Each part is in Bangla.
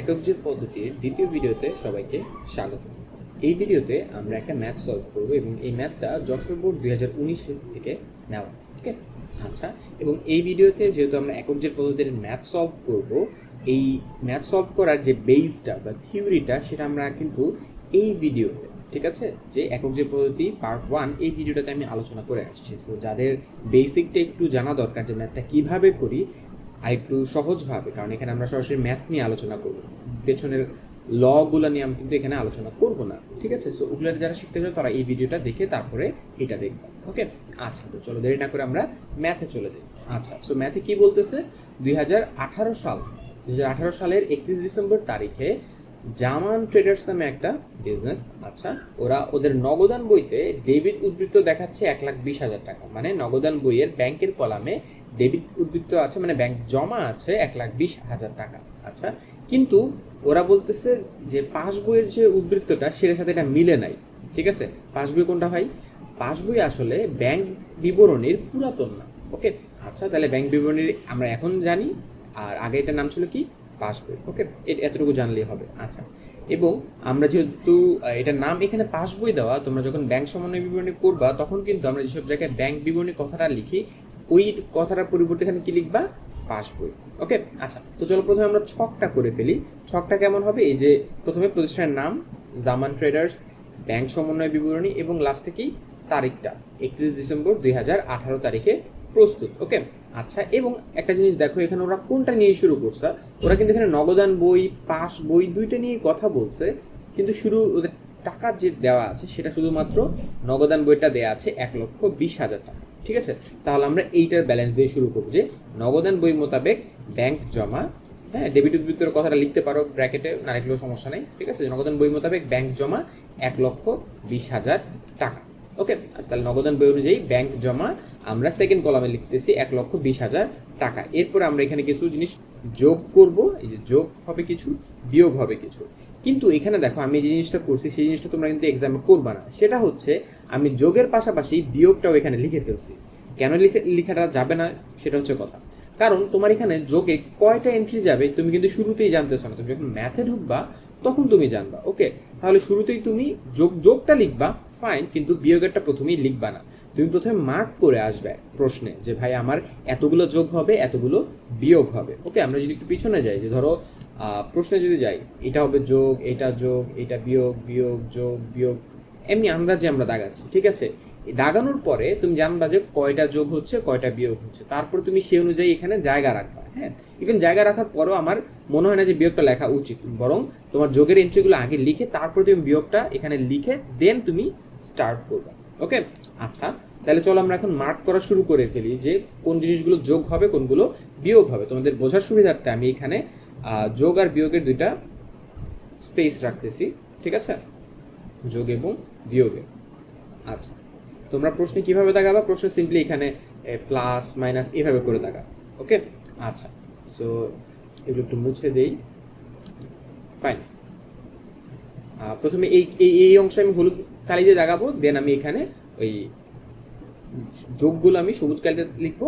একক যে পদ্ধতির দ্বিতীয় ভিডিওতে সবাইকে স্বাগত। এই ভিডিওতে আমরা একটা ম্যাথ সলভ করব এবং এই ম্যাথটা যশোর বোর্ড দুই হাজার থেকে নেওয়া। ওকে? আচ্ছা এবং এই ভিডিওতে যেহেতু আমরা একক যে পদ্ধতির ম্যাথ সলভ করব, এই ম্যাথ সলভ করার যে বেসটা বা থিওরিটা সেটা আমরা কিন্তু এই ভিডিওতে, ঠিক আছে? যে একক যে পদ্ধতি পার্ট ওয়ান, এই ভিডিওটাতে আমি আলোচনা করে আসছি। তো যাদের বেসিকটা একটু জানা দরকার যে ম্যাথটা কীভাবে করি আর একটু সহজভাবে, কারণ এখানে আমরা সরাসরি ম্যাথ নিয়ে আলোচনা করব। পেছনের লগুলো নিয়ে আমি কিন্তু এখানে আলোচনা করব না, ঠিক আছে? সো ওগুলো যারা শিখতে চাও তারা এই ভিডিওটা দেখে তারপরে এটা দেখবে ওকে আচ্ছা তো চলো দেরি না করে আমরা ম্যাথে চলে যাই। আচ্ছা সো ম্যাথে কি বলতেছে? দুই হাজার আঠারো সাল, দুই হাজার আঠারো সালের একত্রিশ ডিসেম্বর তারিখে জামান ট্রেডার্স নামে একটা বিজনেস আচ্ছা ওরা ওদের নগদান বইতে ডেবিট উদ্বৃত্ত দেখাচ্ছে এক লাখ বিশ হাজার টাকা। মানে নগদান বইয়ের ব্যাংকের কলামে ডেবিট উদ্বৃত্ত আছে মানে ব্যাংক জমা আছে এক লাখ বিশ হাজার টাকা আচ্ছা। কিন্তু ওরা বলতেছে যে পাস বইয়ের যে উদ্বৃত্তটা সেটার সাথে এটা মিলে নাই, ঠিক আছে? পাস বই কোনটা ভাই? পাস বই আসলে ব্যাংক বিবরণীর পুরাতন না ওকে আচ্ছা তাহলে ব্যাংক বিবরণীর আমরা এখন জানি, আর আগে এটার নাম ছিল কি? পাস বই ওকে এতটুকু জানলেই হবে। আচ্ছা। এবং আমরা যেহেতু এটার নাম এখানে পাস বই দেওয়া, তোমরা যখন ব্যাংক সমন্বয় বিবরণী করবা, তখন কিন্তু আমরা যেসব জায়গায় ব্যাংক বিবরণী কথাটা লিখি, ওই কথাটার পরিবর্তে এখানে কি লিখবা? পাস বই। ওকে আচ্ছা তো চলো প্রথমে আমরা ছকটা করে ফেলি। ছকটা কেমন হবে? এই যে প্রথমে প্রতিষ্ঠানের নাম জামান ট্রেডার্স ব্যাংক সমন্বয় বিবরণী এবং লাস্টে কি? তারিখটা, একত্রিশ ডিসেম্বর দুই হাজার আঠারো তারিখে প্রস্তুত। ওকে আচ্ছা এবং একটা জিনিস দেখো, এখানে ওরা কোনটা নিয়ে শুরু করছে? ওরা কিন্তু এখানে নগদান বই, পাস বই দুইটা নিয়ে কথা বলছে, কিন্তু শুরু ওদের টাকা যে দেওয়া আছে, সেটা শুধুমাত্র নগদান বইটা দেওয়া আছে এক লক্ষ বিশ হাজার টাকা। ঠিক আছে? তাহলে আমরা এইটার ব্যালেন্স দিয়ে শুরু করব যে নগদান বই মোতাবেক ব্যাংক জমা হ্যাঁ ডেবিট উদ্বৃত্তের কথাটা লিখতে পারো ব্র্যাকেটে না লিখলেও সমস্যা নেই। ঠিক আছে? নগদান বই মোতাবেক ব্যাংক জমা এক লক্ষ বিশ হাজার টাকা। ওকে তাহলে নগদান বই অনুযায়ী ব্যাংক জমা আমরা সেকেন্ড কলামে লিখতেছি এক লক্ষ বিশ হাজার টাকা। এরপরে আমরা এখানে কিছু জিনিস যোগ করব, এই যে যোগ হবে কিছু, বিয়োগ হবে কিছু। কিন্তু এখানে দেখো, আমি যে জিনিসটা করছি, সেই জিনিসটা তোমরা কিন্তু এক্সামে করবা না। সেটা হচ্ছে, আমি যোগের পাশাপাশি বিয়োগটাও এখানে লিখে ফেলছি। কেন লিখে, লেখাটা যাবে না, সেটা হচ্ছে কথা। কারণ তোমার এখানে যোগে কয়টা এন্ট্রি যাবে, তুমি কিন্তু শুরুতেই জানতেছো না। তুমি যখন ম্যাথে ঢুকবা, তখন তুমি জানবা। ওকে তাহলে শুরুতেই তুমি যোগ, যোগটা লিখবা। ফাইন কিন্তু বিয়োগেরটা প্রথমেই লিখবা না। তুমি প্রথমে মার্ক করে আসবে প্রশ্নে যে, ভাই, আমার এতগুলো যোগ হবে, এতগুলো বিয়োগ হবে। ওকে আমরা যদি একটু পিছনে যাই, যে ধরো প্রশ্নে যদি যাই, এটা হবে যোগ, এটা যোগ, এটা বিয়োগ বিয়োগ, যোগ, বিয়োগ। এমনি আন্দাজে আমরা দাগাচ্ছি, ঠিক আছে? দাগানোর পরে তুমি জানবা যে কয়টা যোগ হচ্ছে, কয়টা বিয়োগ হচ্ছে। তারপর তুমি সেই অনুযায়ী এখানে জায়গা রাখবা। হ্যাঁ ইভেন জায়গা রাখার পরেও আমার মনে হয় না যে বিয়োগটা লেখা উচিত। বরং তোমার যোগের এন্ট্রিগুলো আগে লিখে তারপর তুমি বিয়োগটা এখানে লিখে দেন তুমি স্টার্ট করবে। ওকে আচ্ছা তাহলে চলো আমরা এখন মার্ক করা শুরু করে ফেলি যে কোন জিনিসগুলো যোগ হবে, কোনগুলো বিয়োগ হবে। তোমাদের বোঝার সুবিধার্থে আমি এখানে যোগ আর বিয়োগের দুইটা স্পেস রাখতেছি, ঠিক আছে? যোগ এবং বিয়োগে। আচ্ছা তোমরা প্রশ্নে কীভাবে দাগাবা প্রশ্নে সিম্পলি এখানে প্লাস মাইনাস এভাবে করে দাগা ওকে আচ্ছা সো এগুলো একটু মুছে দেই। ফাইন প্রথমে এই এই অংশে আমি হলুদ কালি দিয়ে দাগাবো দেন আমি এখানে ওই যোগগুলো আমি সবুজ কালিতে লিখব,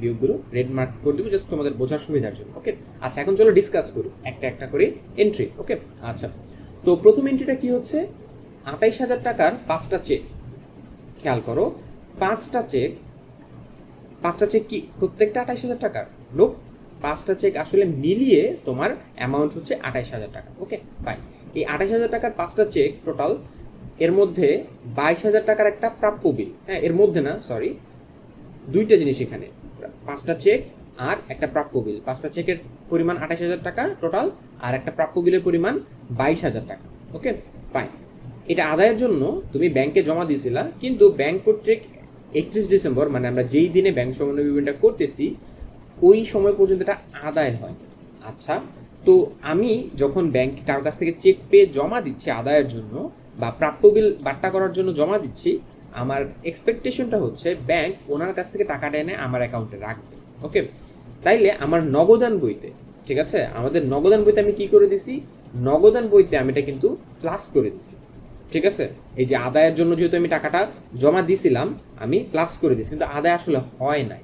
বিয়োগগুলো রেড মার্ক করে দেবো জাস্ট তোমাদের বোঝার সুবিধার জন্য ওকে আচ্ছা এখন চলো ডিসকাস করি, একটা একটা করে এন্ট্রি ওকে আচ্ছা তো প্রথম এন্ট্রিটা কি হচ্ছে? আঠাইশ হাজার টাকার পাঁচটা চেক খেয়াল করো, পাঁচটা চেক পাঁচটা চেক কি প্রত্যেকটা আঠাইশ হাজার টাকার লোক পাঁচটা চেক আসলে মিলিয়ে তোমার অ্যামাউন্ট হচ্ছে আঠাইশ হাজার টাকা। ওকে ফাইন এই আঠাইশ হাজার টাকার পাঁচটা চেক টোটাল এর মধ্যে বাইশ হাজার টাকার একটা প্রাপ্য বিল হ্যাঁ এর মধ্যে না সরি দুইটা জিনিস এখানে। পাঁচটা চেক আর একটা প্রাপ্য বিল পাঁচটা চেকের পরিমাণ আঠাশ হাজার টাকা টোটাল আর একটা প্রাপ্য বিলের পরিমাণ বাইশ হাজার টাকা। ওকে ফাইন এটা আদায়ের জন্য তুমি ব্যাংকে জমা দিয়েছিলা, কিন্তু ব্যাংক কর্তৃক একত্রিশ ডিসেম্বর মানে আমরা যেই দিনে ব্যাংক সমন্বয় বিবরণটা করতেছি, ওই সময় পর্যন্ত এটা আদায় হয়। আচ্ছা তো আমি যখন ব্যাংক কারও কাছ থেকে চেক পেয়ে জমা দিচ্ছি আদায়ের জন্য বা প্রাপ্য বিল বাট্টা করার জন্য জমা দিচ্ছি, আমার এক্সপেকটেশনটা হচ্ছে ব্যাংক ওনার কাছ থেকে টাকাটা এনে আমার অ্যাকাউন্টে রাখবে। ওকে? তাইলে আমার নগদান বইতে, ঠিক আছে? আমাদের নগদান বইতে আমি কি করে দিছি? নগদান বইতে আমি এটা কিন্তু প্লাস করে দিছি। ঠিক আছে? এই যে আদায়ের জন্য যেহেতু আমি টাকাটা জমা দিছিলাম, আমি প্লাস করে দিছি কিন্তু আদায় আসলে হয় নাই।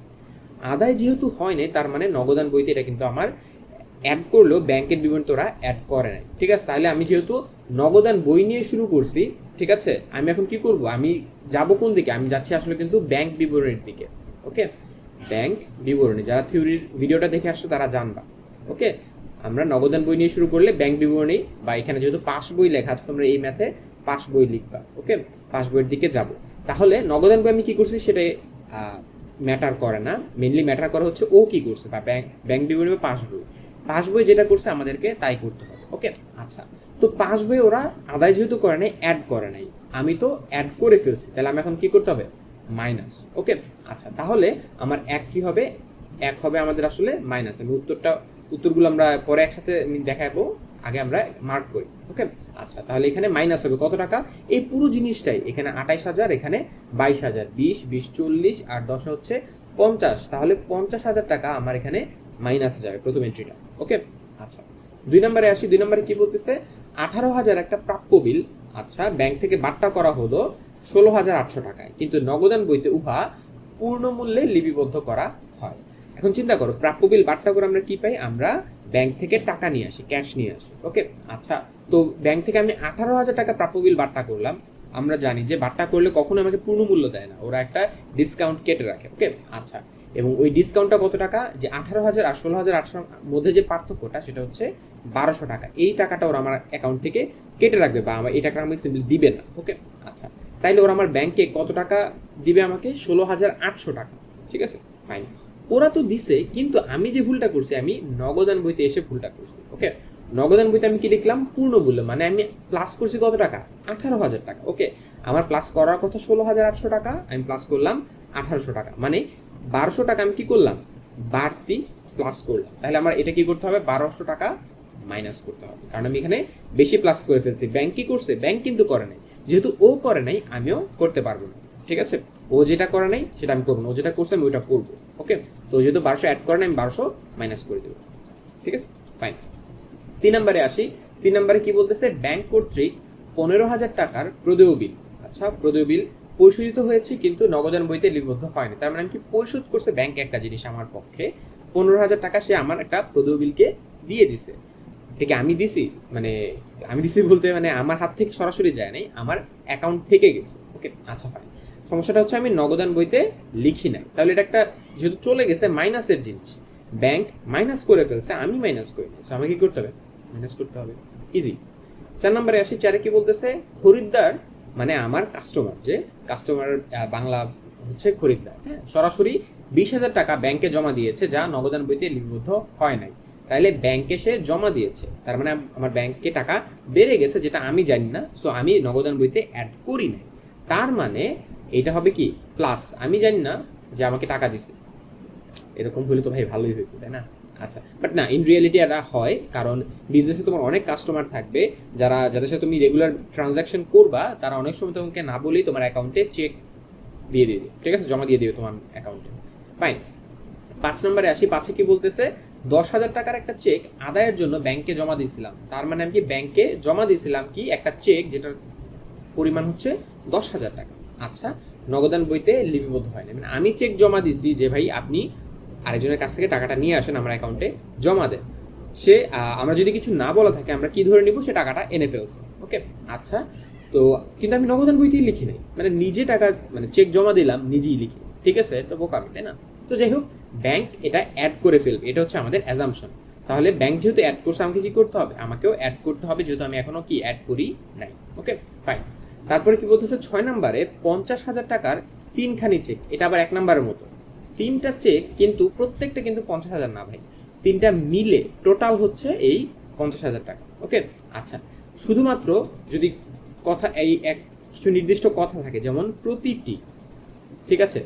আদায় যেহেতু হয় নাই, তার মানে নগদান বইতে এটা কিন্তু আমার অ্যাড করলেও ব্যাংকের বিবরণ তোরা অ্যাড করে নাই। ঠিক আছে? তাহলে আমি যেহেতু নগদান বই নিয়ে শুরু করছি, ঠিক আছে? আমি এখন কি করব? আমি যাব কোন দিকে? আমি যাচ্ছি আসলে কিন্তু ব্যাংক বিবরণীর দিকে। ওকে ব্যাংক বিবরণী। যারা থিওরির ভিডিওটা দেখে আসছো, তারা জানবা। ওকে আমরা নগদান বই নিয়ে শুরু করলে ব্যাংক বিবরণী বা এখানে যেহেতু পাস বই লেখা আছে, তোমরা এই ম্যাথে পাস বই লিখবা ওকে পাস বইয়ের দিকে যাব। তাহলে নগদান বই আমি কি করছি? সেটা ম্যাটার করে না। মেনলি ম্যাটার করে হচ্ছে ও কি করছে বা ব্যাংক ব্যাংক বিবরণী বা পাস বই। পাস বই যেটা করছে আমাদেরকে তাই করতে হবে ওকে আচ্ছা তো পাস বই ওরা আদায় যেহেতু করে নাই অ্যাড করে নাই। আমি তো অ্যাড করে ফেলছি, তাহলে আমি এখন কি করতে হবে? মাইনাস ওকে আচ্ছা তাহলে আমার এক কি হবে? এক হবে আমাদের আসলে মাইনাস আমি উত্তরটা, উত্তরগুলো আমরা পরে একসাথে দেখাবো। আগে আমরা মার্ক করি ওকে আচ্ছা তাহলে এখানে মাইনাস হবে কত টাকা? এই পুরো জিনিসটাই এখানে আঠাইশ হাজার, এখানে বাইশ হাজার, বিশ বিশ চল্লিশ, আর দশ হচ্ছে পঞ্চাশ। তাহলে পঞ্চাশ হাজার টাকা আমার এখানে মাইনাসে যাবে প্রথম এন্ট্রিটা ওকে আচ্ছা দুই নম্বরে আসি, দুই নম্বরে কি বলতেছে? আঠারো হাজার একটা প্রাপ্য বিল আচ্ছা ব্যাংক থেকে বাট্টা করা হলো ষোলো হাজার আটশো টাকায়, কিন্তু নগদান বইতে উহা পূর্ণ মূল্যে লিপিবদ্ধ করা হয়। এখন চিন্তা করো, প্রাপ্য বিল বাট্টা করে আমরা কি পাই? আমরা ব্যাংক থেকে টাকা নিয়ে আসি, ক্যাশ নিয়ে আসি ওকে আচ্ছা তো ব্যাংক থেকে আমি আঠারো হাজার টাকা প্রাপ্য বিল বাট্টা করলাম। আমরা জানি যে বাট্টা করলে কখনো আমাকে পূর্ণ মূল্য দেয় না, ওরা একটা ডিসকাউন্ট কেটে রাখে ওকে আচ্ছা এবং ওই ডিসকাউন্টটা কত টাকা? যে আঠারো হাজার আর ষোলো হাজার আটশোর মধ্যে যে পার্থক্যটা, সেটা হচ্ছে বারোশো টাকা। এই টাকাটা ওরা আমার অ্যাকাউন্ট থেকে কেটে রাখবে বা আমার, এই টাকা আমাকে সিম্পলি দিবে না ওকে আচ্ছা তাইলে ওরা আমার ব্যাংকে কত টাকা দিবে আমাকে? ষোলো হাজার আটশো টাকা, ঠিক আছে? ফাইন ওরা তো দিছে, কিন্তু আমি যে ভুলটা করছি, আমি নগদান বইতে এসে ভুলটা করছি ওকে নগদান বইতে আমি কি লিখলাম? পূর্ণ মূল্য মানে আমি প্লাস করছি কত টাকা? আঠারো হাজার টাকা ওকে আমার প্লাস করার কথা ষোলো হাজার আটশো টাকা, আমি প্লাস করলাম আঠারোশো টাকা মানে বারোশো টাকা আমি কি করলাম? বাড়তি প্লাস করলাম। তাহলে আমার এটা কি করতে হবে? বারোশো টাকা মাইনাস করতে হবে। কারণ আমি এখানে বেশি প্লাস করে ফেলছি। ব্যাংক কি করছে? ব্যাংক কিন্তু করে নাই। যেহেতু ও করে নাই, আমিও করতে পারব না। ঠিক আছে? ও যেটা করে নাই, সেটা আমি করব না। ও যেটা করছে, আমি ওইটা করব। ওকে তো যেহেতু বারোশো অ্যাড করে আমি বারোশো মাইনাস করে দেবো। ঠিক আছে? ফাইন তিন নম্বরে আসি। তিন নম্বরে কি বলতেছে? ব্যাংক কর্তৃক পনেরো হাজার টাকার প্রদেয় বিল। আচ্ছা প্রদেয় বিল পরিশোধিত হয়েছে, কিন্তু নগদান বইতে লিপিবদ্ধ হয়নি। তার মানে আমি কি পরিশোধ করছে ব্যাংক একটা জিনিস আমার পক্ষে? পনেরো হাজার টাকা সে আমার একটা প্রদেয় বিলকে দিয়ে দিছে। ঠিক আমি দিছি মানে আমি দিছি বলতে মানে আমার হাত থেকে সরাসরি যায় নাই, আমার অ্যাকাউন্ট থেকে গেছে। ওকে আচ্ছা ফাইন সমস্যাটা হচ্ছে আমি নগদান বইতে লিখি নাই। তাহলে এটা একটা যেহেতু চলে গেছে মাইনাসের জিনিস। ব্যাংক মাইনাস করে ফেলছে, আমি মাইনাস করি সো আমাকে কি করতে হবে? মাইনাস করতে হবে। ইজি চার নম্বরে আসি, চারে কি বলতেছে? খরিদ্দার মানে আমার কাস্টমার যে কাস্টমার বাংলা হচ্ছে খরিদ্দার। হ্যাঁ সরাসরি বিশ হাজার টাকা ব্যাংকে জমা দিয়েছে, যা নগদান বইতে লিপিবদ্ধ হয় নাই। তাহলে ব্যাংকে সে জমা দিয়েছে। তার মানে আমার ব্যাংকে টাকা বেড়ে গেছে, যেটা আমি জানি না। সো আমি নগদান বইতে অ্যাড করি নাই। তার মানে এটা হবে কি? প্লাস আমি জানি না যে আমাকে টাকা দিছে। এরকম হলে তো ভাই ভালোই হইতো, তাই না? আচ্ছা বাট না ইন রিয়েলিটি এটা হয়, কারণ বিজনেসে তোমার অনেক কাস্টমার থাকবে, যারা, যাদের সাথে তুমি রেগুলার ট্রানজাকশন করবা, তারা অনেক সময় তোমাকে না বলেই তোমার অ্যাকাউন্টে চেক দিয়ে দিবে। ঠিক আছে? জমা দিয়ে দিবে তোমার অ্যাকাউন্টে ফাইন পাঁচ নম্বরে আসি, পাঁচে কি বলতেছে? দশ হাজার টাকার একটা চেক আদায়ের জন্য ব্যাংকে জমা দিয়েছিলাম। তার মানে আমি কি ব্যাংকে জমা দিয়েছিলাম কি? একটা চেক যেটার পরিমাণ হচ্ছে দশ হাজার টাকা। আচ্ছা নগদান বইতে লিপিবদ্ধ হয় না মানে আমি চেক জমা দিছি যে ভাই আপনি আরেকজনের কাছ থেকে টাকাটা নিয়ে আসেন আমার অ্যাকাউন্টে জমা দেন। সে আমরা যদি কিছু না বলা থাকে, আমরা কি ধরে নিব? সে টাকাটা এনে ফেলছে। ওকে? আচ্ছা তো কিন্তু আমি নগদান বইতেই লিখি নাই। মানে নিজে টাকা মানে চেক জমা দিলাম, নিজেই লিখি। ঠিক আছে? তো বোকামি তাই না? তো যাই হোক ব্যাংক এটা অ্যাড করে ফেলবে। এটা হচ্ছে আমাদের অ্যাজামশন তাহলে ব্যাংক যেহেতু অ্যাড করছে, আমাকে কি করতে হবে? আমাকেও অ্যাড করতে হবে, যেহেতু আমি এখনও কি অ্যাড করি নাই। ওকে? ফাইন তারপরে কি বলতেছে? ছয় নম্বরে পঞ্চাশ হাজার টাকার তিনখানি চেক এটা আবার এক নম্বরের মতো। তিনটা চেক কিন্তু প্রত্যেকটা কিন্তু পঞ্চাশ হাজার না ভাই। তিনটা মিলে টোটাল হচ্ছে এই পঞ্চাশ হাজার টাকা। ওকে? আচ্ছা। শুধুমাত্র যদি কথা এই এক কিছু নির্দিষ্ট কথা থাকে, যেমন প্রতিটি, ঠিক আছে?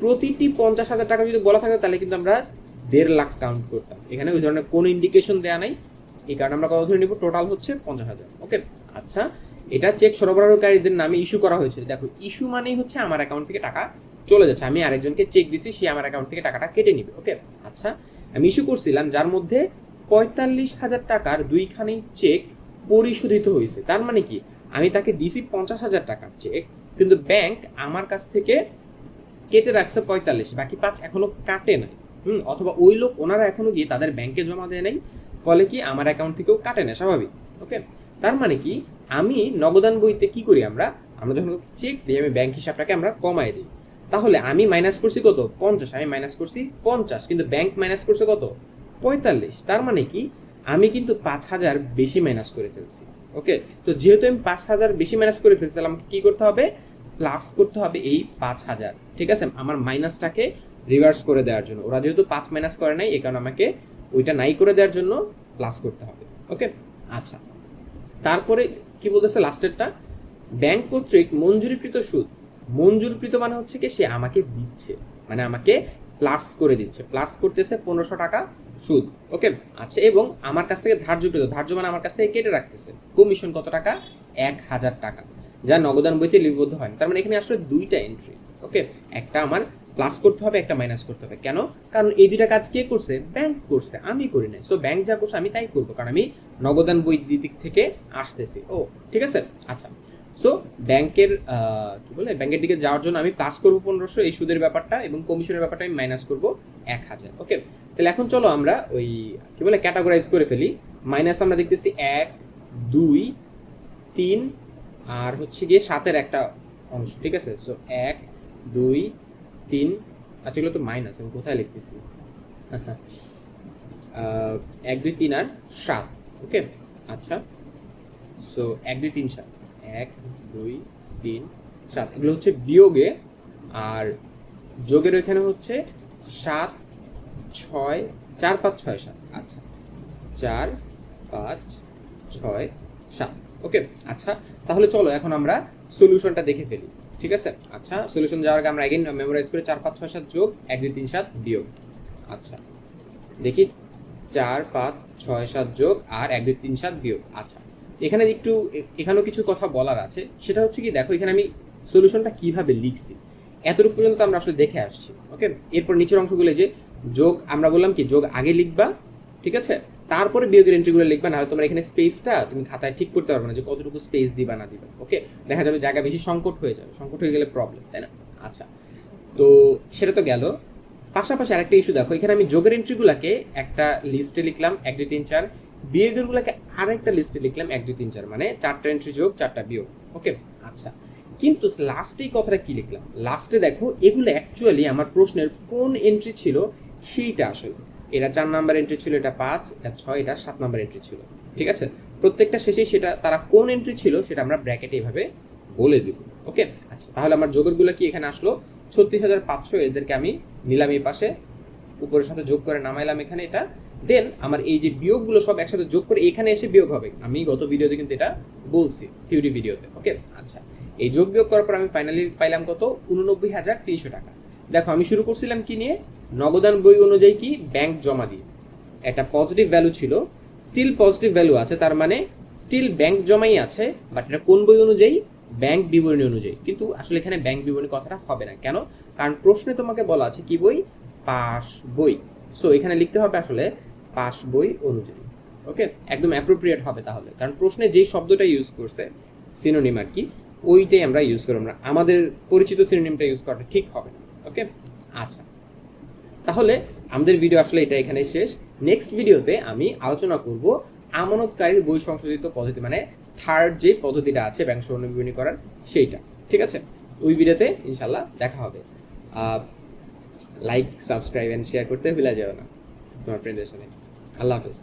প্রতিটি পঞ্চাশ হাজার টাকা যদি বলা থাকে, তাহলে কিন্তু আমরা দেড় লাখ কাউন্ট করতাম। এখানে ওই ধরনের কোনো ইন্ডিকেশন দেওয়া নাই। এই কারণে আমরা কত ধরে নিব টোটাল হচ্ছে পঞ্চাশ হাজার। ওকে? আচ্ছা। এটা চেক সরবরাহকারীদের নামে ইস্যু করা হয়েছিল দেখো ইস্যু মানেই হচ্ছে আমার অ্যাকাউন্ট থেকে টাকা চলে যাচ্ছে। আমি আরেকজনকে চেক দিছি, সে আমার অ্যাকাউন্ট থেকে টাকাটা কেটে নিবে ওকে আচ্ছা আমি ইস্যু করছিলাম, যার মধ্যে পঁয়তাল্লিশ হাজার টাকার দুইখানি চেক পরিশোধিত হয়েছে। তার মানে কি? আমি তাকে দিছি পঞ্চাশ হাজার টাকার চেক কিন্তু ব্যাংক আমার কাছ থেকে কেটে রাখছে পঁয়তাল্লিশ, বাকি পাঁচ এখনও কাটে নাই। হুম, অথবা ওই লোক, ওনারা এখনও গিয়ে তাদের ব্যাংকে জমা দেয় নাই, ফলে কি আমার অ্যাকাউন্ট থেকেও কাটে না, স্বাভাবিক ওকে তার মানে কি? আমি নগদান বইতে কি করি আমরা? আমরা যখন চেক দিই, আমি ব্যাংক হিসাবটাকে আমরা কমাই দিই। তাহলে আমি মাইনাস করছি কত? পঞ্চাশ। আমি মাইনাস করছি পঞ্চাশ, কিন্তু ব্যাংক মাইনাস করছে কত? পঁয়তাল্লিশ। তার মানে কি? আমি কিন্তু পাঁচ হাজার বেশি মাইনাস করে ফেলছি। ওকে তো যেহেতু আমি পাঁচ হাজার বেশি মাইনাস করে ফেলছি, তাহলে আমাকে কি করতে হবে? প্লাস করতে হবে এই পাঁচ হাজার। ঠিক আছে? আমার মাইনাসটাকে রিভার্স করে দেওয়ার জন্য। ওরা যেহেতু পাঁচ মাইনাস করে নাই এই কারণে আমাকে ওইটা নাই করে দেওয়ার জন্য প্লাস করতে হবে। ওকে আচ্ছা। তারপরে কি বলতেছে লাস্টেরটা ব্যাংক কর্তৃক মঞ্জুরিকৃত সুদ। মঞ্জুরকৃত মানে হচ্ছে কি, সে আমাকে দিচ্ছে। মানে আমাকে প্লাস করে দিচ্ছে। প্লাস করতেছে পনেরোশো টাকা সুদ। ওকে আচ্ছা এবং আমার কাছ থেকে ধার্যকৃত ধার্য মানে আমার কাছ থেকে কেটে রাখতেছে। কমিশন কত টাকা? এক হাজার টাকা। যা নগদান বইতে লিপিবদ্ধ হয় তার মানে এখানে আসলে দুইটা এন্ট্রি ওকে একটা আমার প্লাস করতে হবে, একটা মাইনাস করতে হবে। কেন? কারণ এই দুইটা কাজ কে করছে? ব্যাংক করছে। আমি করি নাই। সো ব্যাংক যা করছে, আমি তাই করব। কারণ আমি নগদান বই দিক থেকে আসতেছি। ও, ঠিক আছে? আচ্ছা। সো ব্যাংকের কি বলে? ব্যাংকের দিকে যাওয়ার জন্য আমি প্লাস করব পনেরোশো। এই সুদের ব্যাপারটা এবং কমিশনের ব্যাপারটা আমি মাইনাস করব এক হাজার। ওকে তাহলে এখন চলো আমরা ওই, কি বলে ক্যাটাগরাইজ করে ফেলি। মাইনাস আমরা দেখতেছি এক, দুই, তিন, আর হচ্ছে গিয়ে সাতের একটা অংশ। ঠিক আছে? সো এক, দুই তিন আচ্ছা এগুলো তো মাইনাস আমি কোথায় লিখতেছি? এক, দুই, তিন, আর সাত ওকে আচ্ছা সো এক, দুই, তিন, সাত, এক, দুই, তিন, সাত, এগুলো হচ্ছে বিয়োগে, আর যোগের ওইখানে হচ্ছে সাত, ছয়, চার, পাঁচ, ছয়, সাত আচ্ছা চার, পাঁচ, ছয়, সাত ওকে আচ্ছা তাহলে চলো, এখন আমরা সলিউশনটা দেখে ফেলি। ঠিক আছে? আচ্ছা সলিউশন যাওয়ার আগে আমরা এগেন মেমোরাইজ করে, চার, পাঁচ, ছয়, সাত যোগ, এক, দুই, তিন, সাত বিয়োগ। আচ্ছা দেখি, চার, পাঁচ, ছয়, সাত যোগ, আর এক, দুই, তিন, সাত বিয়োগ। আচ্ছা এখানে একটু এখানেও কিছু কথা বলার আছে। সেটা হচ্ছে কি, দেখো, এখানে আমি সলিউশনটা কীভাবে লিখছি? এতটুকু পর্যন্ত আমরা আসলে দেখে আসছি ওকে এরপর নিচের অংশগুলো যে যোগ, আমরা বললাম কি, যোগ আগে লিখবা, ঠিক আছে? তারপরে বিয়োগের এন্ট্রিগুলো লিখবা না তোমার এখানে স্পেসটা তুমি খাতায় ঠিক করতে পারবে না যে কতটুকু স্পেস দিবা, না দিবা ওকে দেখা যাবে জায়গা বেশি সংকট হয়ে যাবে, সংকট হয়ে গেলে প্রবলেম তাই না? আচ্ছা তো সেটা তো গেল। পাশাপাশি আরেকটা ইস্যু দেখো, এখানে আমি যোগের এন্ট্রিগুলোকে একটা লিস্টে লিখলাম, এক, দুই, তিন, চার। বিয়োগের গুলাকে আরেকটা লিস্টে লিখলাম, এক, দুই, তিন, চার মানে চারটা এন্ট্রি যোগ, চারটা বিয়োগ ওকে আচ্ছা কিন্তু লাস্টে এই কথাটা কি লিখলাম? লাস্টে দেখো, এগুলো অ্যাকচুয়ালি আমার প্রশ্নের কোন এন্ট্রি ছিল, সেইটা আসলে। এটা চার নাম্বার এন্ট্রি ছিল, এটা পাঁচ, এটা ছয়, এটা সাত নাম্বার এন্ট্রি ছিল। ঠিক আছে? প্রত্যেকটা শেষে সেটা, তারা কোন এন্ট্রি ছিল সেটা আমরা ব্র্যাকেটে এইভাবে বলে দেব। ওকে? আচ্ছা তাহলে আমার যোগেরগুলো কি এখানে আসলো? ছত্রিশ হাজার পাঁচশো, এদেরকে আমি নিলাম এই পাশে। উপরের সাথে যোগ করে নামাইলাম এখানে এটা। দেন আমার এই যে বিয়োগগুলো সব একসাথে যোগ করে এখানে এসে বিয়োগ হবে। আমি গত ভিডিওতে কিন্তু এটা বলছি থিওরি ভিডিওতে। ওকে? আচ্ছা এই যোগ বিয়োগ করার পর আমি ফাইনালি পাইলাম কত? উননব্বই হাজার তিনশো টাকা। দেখো, আমি শুরু করছিলাম কি নিয়ে? নগদান বই অনুযায়ী কি ব্যাংক জমা দিয়ে? একটা পজিটিভ ভ্যালু ছিল স্টিল পজিটিভ ভ্যালু আছে, তার মানে স্টিল ব্যাংক জমাই আছে বাট এটা কোন বই অনুযায়ী? ব্যাংক বিবরণী অনুযায়ী। কিন্তু আসলে এখানে ব্যাংক বিবরণী কথাটা হবে না। কেন? কারণ প্রশ্নে তোমাকে বলা আছে কি বই? পাস বই। সো এখানে লিখতে হবে আসলে পাস বই অনুযায়ী। ওকে একদম অ্যাপ্রোপ্রিয়েট হবে তাহলে। কারণ প্রশ্নে যেই শব্দটা ইউজ করছে সিনোনিম আর কি, ওইটাই আমরা ইউজ করব। আমরা আমাদের পরিচিত সিনোনিমটা ইউজ করাটা ঠিক হবে না। ওকে আচ্ছা। তাহলে আমাদের ভিডিও আসলে এটা এখানে শেষ। নেক্সট ভিডিওতে আমি আলোচনা করব আমানতকারীর বই সংশোধিত পদ্ধতি মানে থার্ড যে পদ্ধতিটা আছে ব্যাংক স্বর্ণ করার, সেইটা, ঠিক আছে? ওই ভিডিওতে ইনশাল্লাহ দেখা হবে। লাইক সাবস্ক্রাইব অ্যান্ড শেয়ার করতে ভুলে যাবে না, তোমার ফ্রেন্ডের সাথে। আল্লাহ হাফেজ।